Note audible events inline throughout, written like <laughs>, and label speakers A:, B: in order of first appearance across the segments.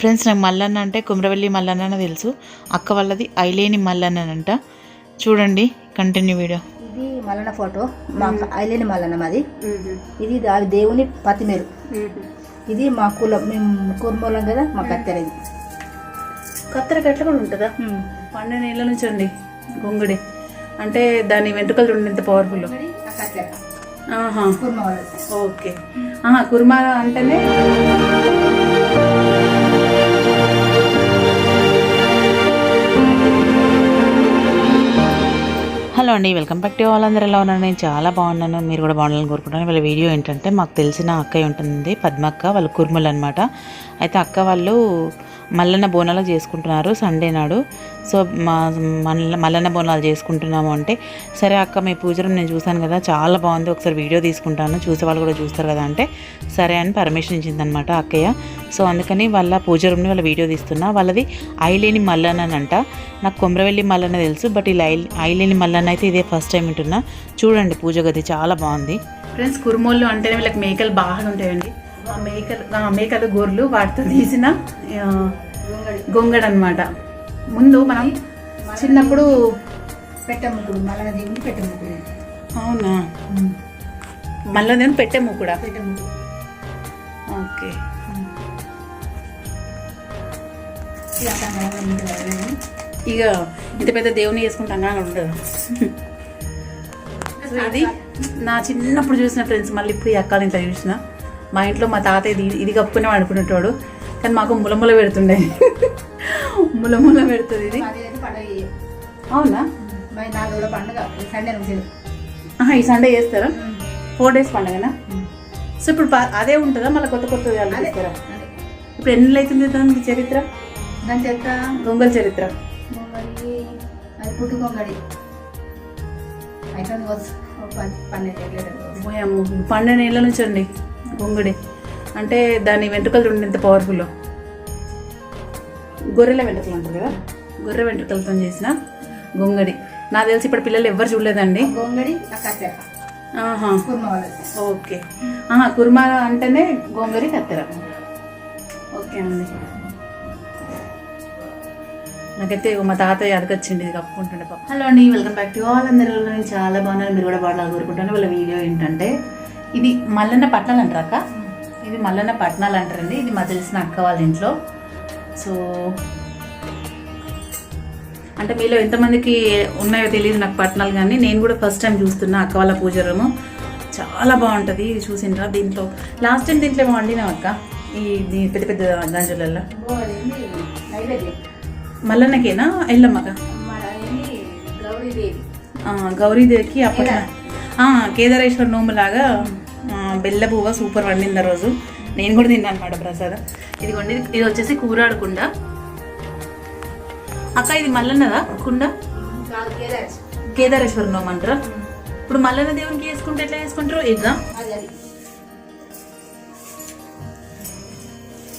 A: Friends నాకు మల్లన్న అంటే కుమ్రవెల్లి మల్లన్న అని తెలుసు. అక్క వాళ్ళది ఐలేని మల్లన్న అంట. చూడండి కంటిన్యూ వీడియో
B: ఇది మల్లన్న ఫోటో మా ఐలేని మల్లన్న మాది. ఇది దేవుని పతిమేరు. ఇది మా కులం మేము కుర్మూలం కదా మా కత్తెర ఇది
C: కత్తెర గట్ల కూడా ఉంటుందా? పన్నెండు ఏళ్ళ నుంచి అండి గొంగుడి. అంటే దాని వెంట్రుకలు చూడండి ఎంత పవర్ఫుల్ ఓకే. ఆహా కుర్మా అంటేనే
A: హలో అండి వెల్కమ్ బ్యాక్ టు వాళ్ళందరూ ఎలా ఉన్నారు? నేను చాలా బాగున్నాను. మీరు కూడా బాగుండాలని కోరుకుంటున్నాను. వాళ్ళ వీడియో ఏంటంటే మాకు తెలిసిన అక్కయ్య ఉంటుంది పద్మక్క వాళ్ళ కుర్మలు అనమాట అయితే అక్క వాళ్ళు మల్లన్న బోనాలు చేసుకుంటున్నారు సండే నాడు. సో మా మల్ల మల్లన్న బోనాలు చేసుకుంటున్నాము అంటే సరే అక్క మీ పూజరం నేను చూశాను కదా చాలా బాగుంది ఒకసారి వీడియో తీసుకుంటాను చూసే వాళ్ళు కూడా చూస్తారు కదా అంటే సరే అని పర్మిషన్ ఇచ్చిందనమాట అక్కయ్య. సో అందుకని వాళ్ళ పూజరంని వాళ్ళ వీడియో తీస్తున్నా. వాళ్ళది ఐలేని మల్లన్న అని అంట. నాకు కొమరవెల్లి మల్లన్న తెలుసు బట్ ఇలా ఐలేని మల్లన్న అయితే ఇదే ఫస్ట్ టైం వింటున్నా. చూడండి పూజ గది చాలా బాగుంది.
C: ఫ్రెండ్స్ కుర్మోళ్ళు అంటేనే వీళ్ళకి మేకలు బాగా ఉంటాయండి. మేకలు మేకలు గొర్రెలు వాటితో తీసిన గొంగడు అనమాట ముందు మనం చిన్నప్పుడు
B: పెట్ట ముగ్గురు మల్లన్న దేవుని పెట్ట ముగ్గురు
C: అవునా? మళ్ళీ నేను పెట్టాము కూడా
B: పెట్ట ముగ్గురు
C: ఓకే. ఇక ఇంత పెద్ద దేవుని చేసుకుంటాం కానీ ఉండదు. <laughs> సో ఇది. నా చిన్నప్పుడు చూసిన ఫ్రెండ్స్ మళ్ళీ ఇప్పుడు ఈ అక్కలు ఇంత చూసిన. మా ఇంట్లో మా తాతయ్య ఇది ఇది కప్పుకునే అనుకునేటోడు. కానీ మాకు ములముల పెడుతుండే. ములముల పెడుతుంది ఇది. అవునా?
B: ఈ సండే నుంచి
C: ఆహా, ఈ సండే చేస్తారా? Four days పండగనా? సో ఇప్పుడు అదే ఉంటుందా? మళ్ళీ కొత్త కొత్త
B: అదే
C: చేస్తారా. ఇప్పుడు ఎన్ని అవుతుంది దానికి చరిత్ర?
B: దాని చెత్త
C: గొంగల్ చరిత్ర.
B: గొంగడి పుట్టు గొంగడి పన్నెండు ఏళ్ళ
C: నుంచి అండి. గొంగుడి అంటే దాని వెంట్రుకలు చూడండి ఎంత పవర్ఫుల్ గొర్రెల వెంట్రుకలు అంటారు కదా? గొర్రె వెంట్రుకలతో చేసిన గొంగడి నాకు తెలిసి ఇప్పుడు పిల్లలు ఎవ్వరు చూడలేదండి.
B: గొంగడి
C: ఓకే. కుర్మా అంటేనే గోంగూరి కత్తెర. ఓకే అండి. నాకైతే మా తాతయ్య అదకొచ్చింది ఇది కప్పుకుంటుండే పాప. హలో అండి వెల్కమ్ బ్యాక్ టు ఆల్. అందరూ నేను చాలా బాగున్నాను. మీరు కూడా బాగా కోరుకుంటాను వాళ్ళ వీడియో ఏంటంటే ఇది మల్లన్న పట్నాలు అంటారు అక్క ఇది మల్లన్న పట్నాలు అంటారండి. ఇది మా తెలిసిన అక్క వాళ్ళ ఇంట్లో. సో అంటే మీలో ఎంతమందికి ఉన్నాయో తెలియదు నాకు పట్నాలు కానీ నేను కూడా ఫస్ట్ టైం చూస్తున్నా అక్క వాళ్ళ పూజ రూము. చాలా బాగుంటుంది ఇది చూసిండ్రా దీంట్లో. లాస్ట్ టైం దీంట్లో ఏమో వండినాం అక్క ఈ పెద్ద పెద్ద గంజులలో మల్లన్నకేనా? ఆ, గౌరీదేవికి అప్పట్లో కేదారేశ్వర నోములాగా ఆ, బెల్ల పువ్వ సూపర్ వండింది ఆ రోజు. నేను కూడా తిన్నాను అనమాట ప్రసాదం. ఇదిగోండి ఇది- వచ్చేసి కూరాడు అక్క ఇది మల్లన్నదా? కుండ? కేదారేశ్వర నోము అంటారా ఇప్పుడు మల్లన్న దేవునికి వేసుకుంటే ఎట్లా వేసుకుంటారు? ఇద్దా?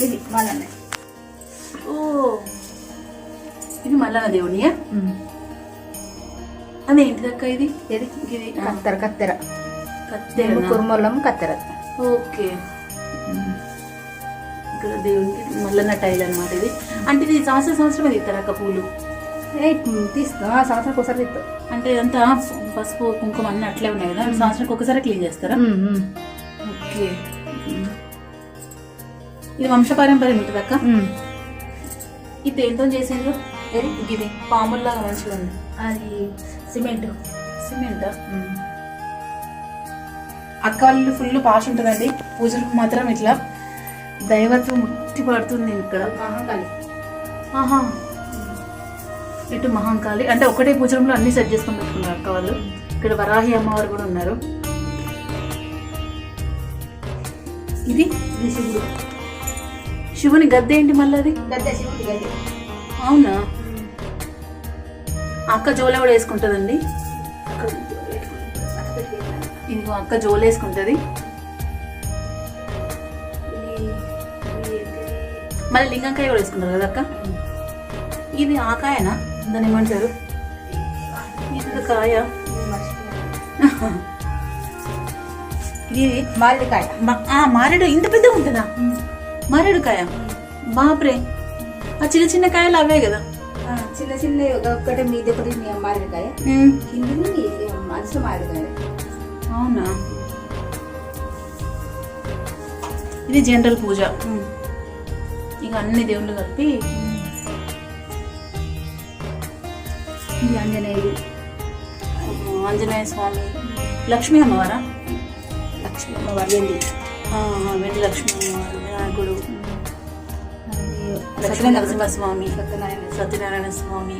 B: ఇది మళ్ళీ
C: ఓ ఇది మల్లన్న దేవునియా? అదేంటిది అక్క ఇది?
B: ఇది
C: ఇది
B: కత్తెర కత్తెర.
C: కత్తెర
B: కుర్మలం కత్తెర.
C: ఓకే. ఇక్కడ దేవునికి మల్లన్న టైల్ అనమాట ఇది అంటే ఇది సంవత్సరం సంవత్సరం ఇది ఇస్తారు అక్క పూలు?
B: తీస్తా. సంవత్సరానికి ఒకసారి తీస్తా.
C: అంటే అంతా పసుపు కుంకుమ అన్నీ అట్లే ఉన్నాయి కదా. సంవత్సరానికి ఒకసారి క్లీన్ చేస్తారా? ఓకే. ఇది వంశపారంపర్యం ఉంటుంది అక్క? ఇది దేంతో చేసిండ్రు? ఇది పాముల్లాగా మంచిగా ఉంది.
B: అది సిమెంట్.
C: సిమెంట్? అక్క వాళ్ళు ఫుల్ పాష్ ఉంటుందండి. పూజలకు మాత్రం ఇట్లా దైవత్వం ముట్టి పడుతుంది ఇక్కడ.
B: మహంకాళి.
C: ఆహా. ఇటు మహంకాళి. అంటే ఒకటే పూజ రూమ్లో అన్ని సెట్ చేసుకొని పెట్టుకున్నారు అక్క వాళ్ళు. ఇక్కడ వరాహి అమ్మవారు కూడా ఉన్నారు. ఇది?
B: ఇది శివుడు.
C: శివుని గద్దె ఏంటి మళ్ళీ అది?
B: గద్దె శివుడి గద్దె.
C: అవునా? అక్క జోల కూడా వేసుకుంటుందండి. ఇదిగో అక్క జోలు వేసుకుంటుంది మళ్ళీ లింగంకాయ కూడా వేసుకుంటారు కదా అక్క? ఇది ఆకాయనా? దాన్ని ఏమంటారు? ఇది కాయ. <laughs> ఇది
B: మామిడికాయ
C: మా- ఆ, మారేడు ఇంత పెద్దగా ఉంటుందా? మారేడు కాయ బాప్రే. ఆ చిన్న చిన్న కాయలు అవే కదా.
B: ఆ, చిన్న చిన్న ఒక్కటే మీది ఒకటి మీ మామిడికాయ
C: ఉమ్,
B: కింది మనసు మామిడికాయ
C: అవునా? ఇది జనరల్ పూజ. ఇక అన్ని దేవుళ్ళు కలిపి
B: ఇది ఆంజనేయుడు
C: ఆంజనేయ స్వామి. లక్ష్మీ అమ్మవారా?
B: లక్ష్మీ అమ్మవారు
C: ఆ, వెండి లక్ష్మీ అమ్మవారు వినాయకుడు. లక్ష్మీ నరసింహస్వామి
B: సత్యనారాయణ.
C: సత్యనారాయణ స్వామి.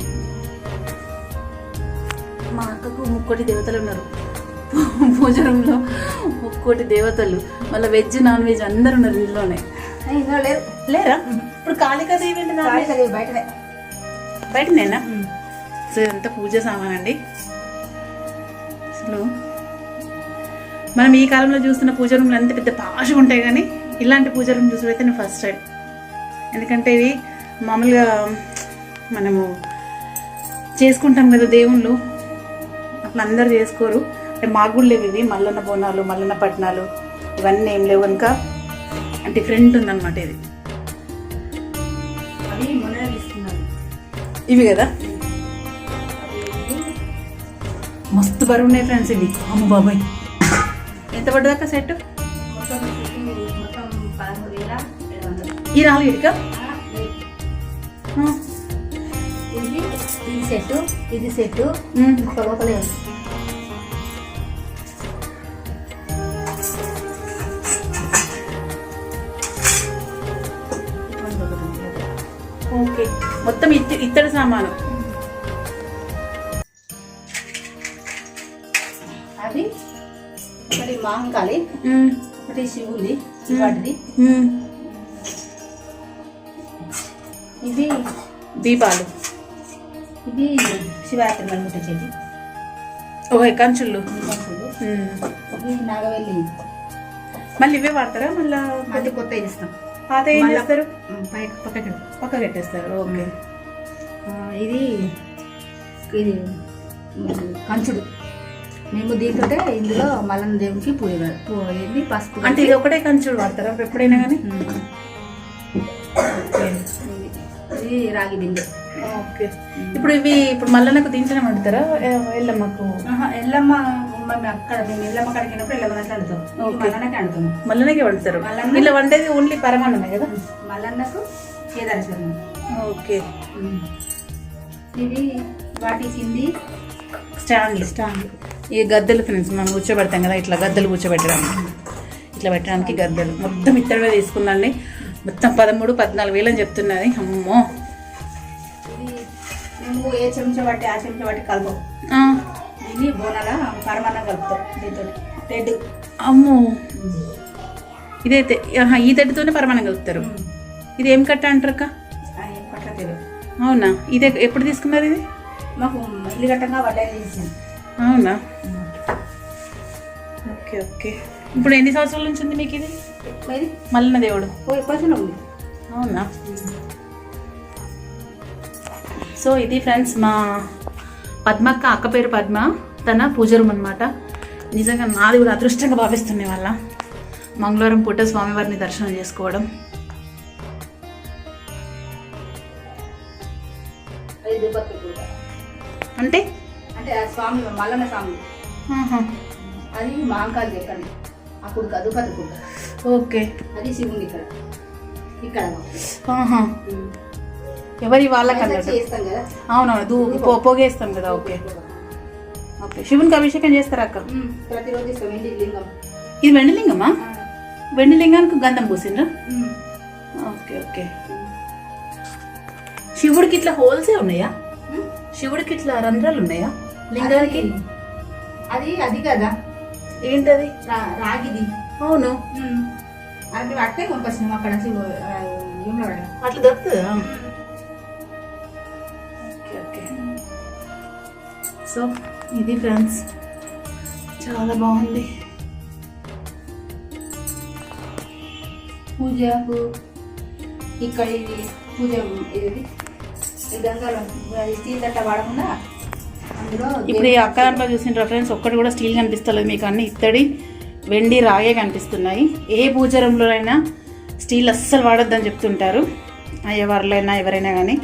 C: మా అక్కకు ముక్కోటి దేవతలు ఉన్నారు. పూజ రూమ్లో ముక్కోటి దేవతలు మళ్ళీ వెజ్ నాన్ వెజ్ అందరు ఉన్నారు ఇంట్లోనే.
B: లేదు
C: లేరా. ఇప్పుడు కాళికా దేవి అంటే
B: బయటనే.
C: బయటనేనా? సో ఇదంతా పూజ సామాన్ అండి. అసలు మనం ఈ కాలంలో చూస్తున్న పూజ రూమ్లు అంత పెద్ద పాషగా ఉంటాయి కానీ ఇలాంటి పూజ రూమ్ చూసుడైతే నేను ఫస్ట్ టైం ఎందుకంటే ఇవి మామూలుగా మనము చేసుకుంటాం కదా దేవుళ్ళు అట్లా అందరు చేసుకోరు. అంటే మాకు కూడా లేవు ఇవి. మల్లన్న బోనాలు మల్లన్న పట్నాలు ఇవన్నీ ఏం లేవు కనుక డిఫరెంట్ ఉందన్నమాట ఇది.
B: అవి మొన్న తీసుకున్నాను.
C: ఇవి కదా? మస్తు బరువు ఉన్నాయి ఫ్రెండ్స్ ఇవి. అమ్మ బాబాయ్. ఎంత పడ్డదాకా సెట్ ఈ ఇటుక?
B: ఆ, లేదు. ఇది సెట్ ఇది సెట్ ఇంకొక లోపలే ఉంది
C: మొత్తం ఇత్త ఇత్తడి సామాను.
B: అది ఒకటి
C: మ్మ్.
B: ఒకటి శివుంది వాటిది. ఇది
C: దీపాలు.
B: ఇది శివరాత్రి మనుకుంటే చెట్టు
C: ఓకే కంచుళ్ళు.
B: ఇది నాగవెల్లి.
C: మళ్ళీ ఇవే వాడతారా? మళ్ళా
B: మళ్ళీ కొత్త ఇస్తాం.
C: పాత ఏం చేస్తారు?
B: పక్కకి
C: పక్క పెట్టేస్తారు. ఓకే.
B: ఇది ఇది కంచుడు. మేము దీంతో ఇందులో మల్లన్న దేవునికి పూజ పసుపు
C: అంటే ఇది ఒకటే కంచుడు వాడతారా? ఎప్పుడైనా కానీ
B: ఇది. రాగి బిందె.
C: ఓకే. ఇప్పుడు ఇవి ఇప్పుడు మల్లన్నకు దీంట్లోనే వండుతారా? ఎల్లమ్మకు?
B: ఎల్లమ్మ అక్కడ మేము కాడికి వెళ్ళినప్పుడు అడుగుతాం.
C: ఓకే.
B: మల్లన్నకి అడుగుతాం.
C: మల్లన్నకే వండుతారు ఇలా వండేది ఓన్లీ పరమాన్నమే కదా?
B: మల్లన్నకు కేదారేశ్వరం
C: ఓకే.
B: ఇది స్టాండ్
C: ఈ గద్దెలు ఫ్రెండ్స్ మనం కూర్చోబెడతాం కదా ఇట్లా గద్దెలు కూర్చోబెట్టడానికి. ఇట్లా పెట్టడానికి గద్దెలు. మొత్తం ఇత్తడివే తీసుకుందండి మొత్తం పదమూడు పద్నాలుగు వేలు అని చెప్తున్నది. అమ్మో.
B: ఏ చెంచా ఆ చెంచా కలపం దీన్ని బోనాల పరమాన్నం కలుపుతాం దీంతో. రెడ్
C: అమ్మో. ఇదైతే ఈ తడితోనే పరమాణం కలుపుతారు. ఇది ఏం కట్ట అంటారు అక్క
B: తెలియదు
C: అవునా? ఇది ఎప్పుడు తీసుకున్నారు ఇది?
B: మాకు ఇల్లు కట్టంగా వడ్డాయి
C: అవునా? Okay okay. ఇప్పుడు ఎన్ని సంవత్సరాల నుంచి ఉంది మీకు ఇది?
B: మరి
C: మల్లన్న దేవుడు.
B: ఉంది.
C: అవునా? సో ఇది ఫ్రెండ్స్ మా పద్మక్క అక్క పేరు పద్మ. తన పూజ రూమ్ అనమాట నిజంగా నాది కూడా అదృష్టంగా భావిస్తున్నాయి వాళ్ళ. మంగళవారం పూట స్వామివారిని దర్శనం చేసుకోవడం. అంటే?
B: అంటే స్వామి మల్లన్న స్వామి. అది మాంకాలు చెప్పండి అప్పుడు కదుపతి పూట
C: ఓకే.
B: అది శివుంది ఇక్కడ. ఇక్కడ.
C: ఎవరి వాళ్ళకి అన్నట్టు అవునవును దూ పొగేస్తాం కదా ఓకే. ఓకే. శివునికి అభిషేకం చేస్తారా అక్క? ఇది వెండిలింగమా? వెండిలింగానికి గంధం పూసిండ్రా. Okay okay. శివుడికి ఇట్లా హోల్సే ఉన్నాయా. శివుడికి ఇట్లా రంధ్రాలు ఉన్నాయా? లింగానికి?
B: అది- అది కదా.
C: ఏంటది?
B: రాగిది.
C: అవును.
B: అది అట్టే పంపచ్చినాం అక్కడ.
C: అట్లా దొరుకుతుందా? సో ఇది ఫ్రెండ్స్. చాలా బాగుంది.
B: పూజకు ఇక్కడ ఇది పూజ ఇది స్టీల్ తట్ట వాడకుండా
C: ఇప్పుడు ఈ అక్క దాంట్లో చూసిన రెఫరెన్స్ ఒక్కటి కూడా స్టీల్ కనిపిస్తలేదు మీకు అన్ని. ఇత్తడి వెండి రాగే కనిపిస్తున్నాయి. ఏ పూజరంలోనైనా స్టీల్ అస్సలు వాడొద్దని చెప్తుంటారు. అయ్యేవారులైనా ఎవరైనా కానీ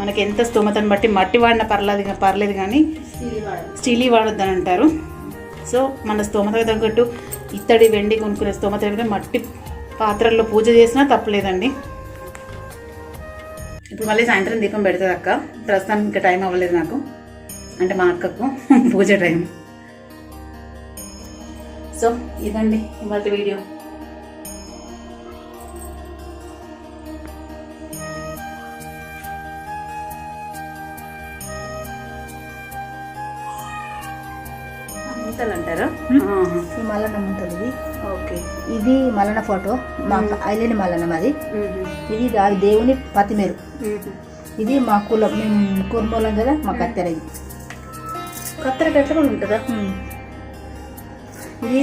C: మనకి ఎంత స్తోమతను బట్టి మట్టి వాడిన పర్లేదు పర్లేదు కానీ స్టీలీ వాడొద్దని అంటారు. సో మన స్తోమత తగ్గట్టు ఇత్తడి వెండి కొనుక్కునే స్తోమత మట్టి పాత్రల్లో పూజ చేసినా తప్పలేదండి. ఇప్పుడు మళ్ళీ సాయంత్రం దీపం పెడుతుంది అక్క. ప్రస్తుతానికి ఇంకా టైం అవ్వలేదు నాకు. అంటే మా అక్కకు <laughs> పూజ టైం. సో ఇదండి ఇవాళ వీడియో.
B: ఈ మల్లన్న ఉంటుంది ఇది.
C: ఓకే.
B: ఇది మల్లన్న ఫోటో. మా ఐలేని మల్లన్న అది. ఇది దా- దేవుని పతిమేరు. ఇది మా కులం మేము కుర్మూలం కదా మా కత్తెర ఇది.
C: కత్తెర కూడా ఉంటుందా.
B: ఇది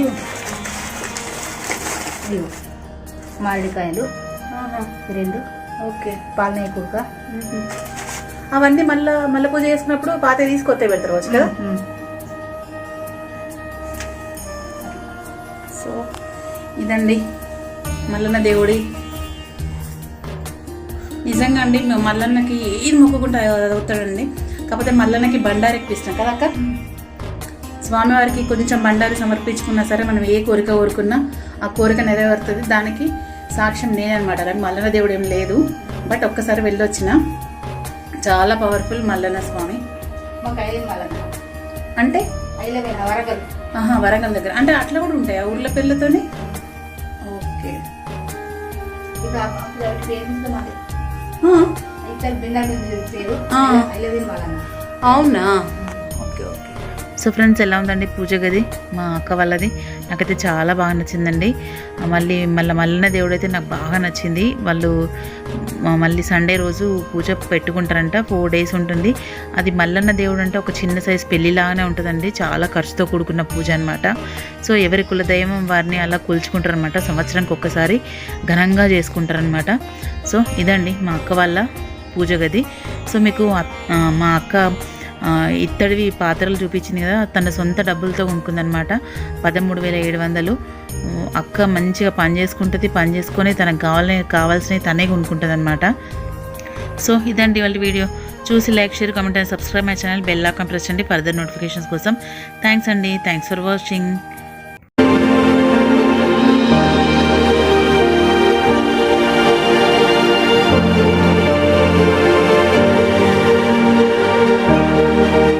B: మామిడికాయలు. రెండు.
C: ఓకే.
B: పాలనయ్య కుడుక
C: అవన్నీ మళ్ళా మళ్ళీ పూజ చేసుకున్నప్పుడు పాత తీసుకొస్తే పెడతారు వచ్చి కదా? ఇదండి. మల్లన్న దేవుడి. నిజంగా అండి మల్లన్నకి ఏది మొక్కుకుంటా అవుతాడండి కాకపోతే మల్లన్నకి బండారు ఎక్కిస్తాం కదా అక్క? స్వామివారికి కొంచెం బండారు సమర్పించుకున్నా సరే మనం ఏ కోరిక కోరుకున్నా ఆ కోరిక నెరవేరుతుంది. దానికి సాక్ష్యం నేనమాట అలాగే మల్లన్న దేవుడు ఏం లేదు. బట్ ఒక్కసారి వెళ్ళొచ్చిన. చాలా పవర్ఫుల్ మల్లన్న స్వామి. అంటే?
B: వరగలు.
C: ఆహా వరంగల్ దగ్గర. అంటే అట్లా కూడా ఉంటాయా? ఊర్ల పేర్లతోని? ఓకే
B: అప్పుడు ఇక్కడ పేరు.
C: అవునా?
A: సో ఫ్రెండ్స్ ఎలా ఉందండి పూజ గది? మా అక్క వాళ్ళది. నాకైతే చాలా బాగా నచ్చిందండి. మళ్ళీ మళ్ళీ మల్లన్న దేవుడు అయితే నాకు బాగా నచ్చింది. వాళ్ళు మళ్ళీ సండే రోజు పూజ పెట్టుకుంటారంట. ఫోర్ డేస్ ఉంటుంది. అది మల్లన్న దేవుడు అంటే ఒక చిన్న సైజ్ పెళ్ళిలాగానే ఉంటుందండి. చాలా ఖర్చుతో కూడుకున్న పూజ అనమాట సో ఎవరి కులదైవం వారిని అలా కూల్చుకుంటారనమాట సంవత్సరానికి ఒక్కసారి ఘనంగా చేసుకుంటారనమాట సో ఇదండి మా అక్క వాళ్ళ పూజ గది. సో మీకు మా అక్క ఇత్తడివి పాత్రలు చూపించింది కదా తన సొంత డబ్బులతో కొనుక్కుందనమాట పదమూడు వేల ఏడు వందలు. అక్క మంచిగా పని చేసుకుంటుంది పని చేసుకొని తనకు కావాలని కావాల్సినవి తనే కొనుక్కుంటుంది అనమాట సో ఇదండి వాళ్ళ వీడియో. చూసి like share comment and subscribe my channel. Bell icon press చేయండి. ఫర్దర్ నోటిఫికేషన్స్ కోసం. థ్యాంక్స్ అండి. Thanks for watching.